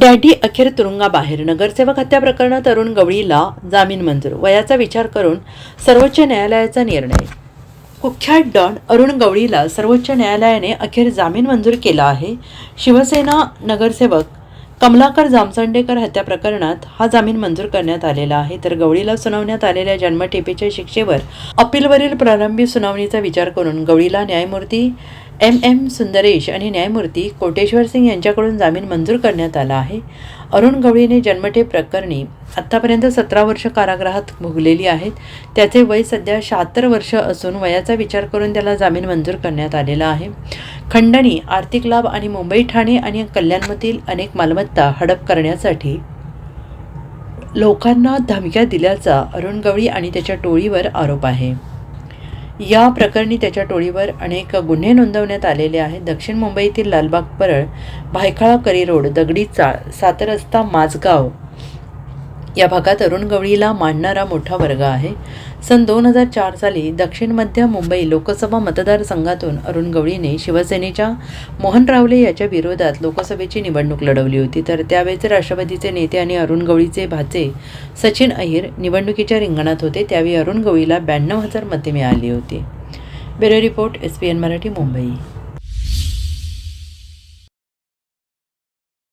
Daddy अखेर तुरुंगाबाहेर. नगरसेवक हत्या प्रकरणात अरुण गवळीला जामीन मंजूर. वयाचा विचार करून सर्वोच्च न्यायालयाचा निर्णय. कुख्यात डॉन अरुण गवळीला सर्वोच्च न्यायालयाने अखेर जामीन मंजूर केला आहे. शिवसेना नगरसेवक कमलाकर जामसंडेकर हत्या प्रकरणात हा जामीन मंजूर करण्यात आलेला आहे. तर गवळीला सुनावण्यात आलेल्या जन्मठेपेच्या शिक्षेवर अपीलवरील प्रारंभी सुनावणीचा विचार करून गवळीला न्यायमूर्ती एम एम सुंदरेश आणि न्यायमूर्ती कोटेश्वर सिंग यांच्याकडून जामीन मंजूर करण्यात आला आहे. अरुण गवळीने जन्मठेप प्रकरणी आत्तापर्यंत सतरा वर्ष कारागृहात भोगलेली आहेत. त्याचे वय सध्या शहात्तर वर्ष असून वयाचा विचार करून त्याला जामीन मंजूर करण्यात आलेला आहे. खंडणी आर्थिक लाभ आणि मुंबई ठाणे आणि कल्याणमधील अनेक मालमत्ता हडप करण्यासाठी लोकांना धमक्या दिल्याचा अरुण गवळी आणि त्याच्या टोळीवर आरोप आहे. या प्रकरणी त्याच्या टोळीवर अनेक गुन्हे नोंदवण्यात आलेले आहेत. दक्षिण मुंबईतील लालबाग परळ भायखळा करी रोड दगडी चाळ सातरस्ता माझगाव या भागात अरुण गवळीला मांडणारा मोठा वर्ग आहे. सन दोन हजार चार साली दक्षिण मध्य मुंबई लोकसभा मतदारसंघातून अरुण गवळीने शिवसेनेच्या मोहन रावले याच्या विरोधात लोकसभेची निवडणूक लढवली होती. तर त्यावेळेचे राष्ट्रवादीचे नेते आणि अरुण गवळीचे भाचे सचिन अहिर निवडणुकीच्या रिंगणात होते. त्यावेळी अरुण गवळीला ब्याण्णव हजार मते मिळाली होती. Bureau report S P N Marathi Mumbai.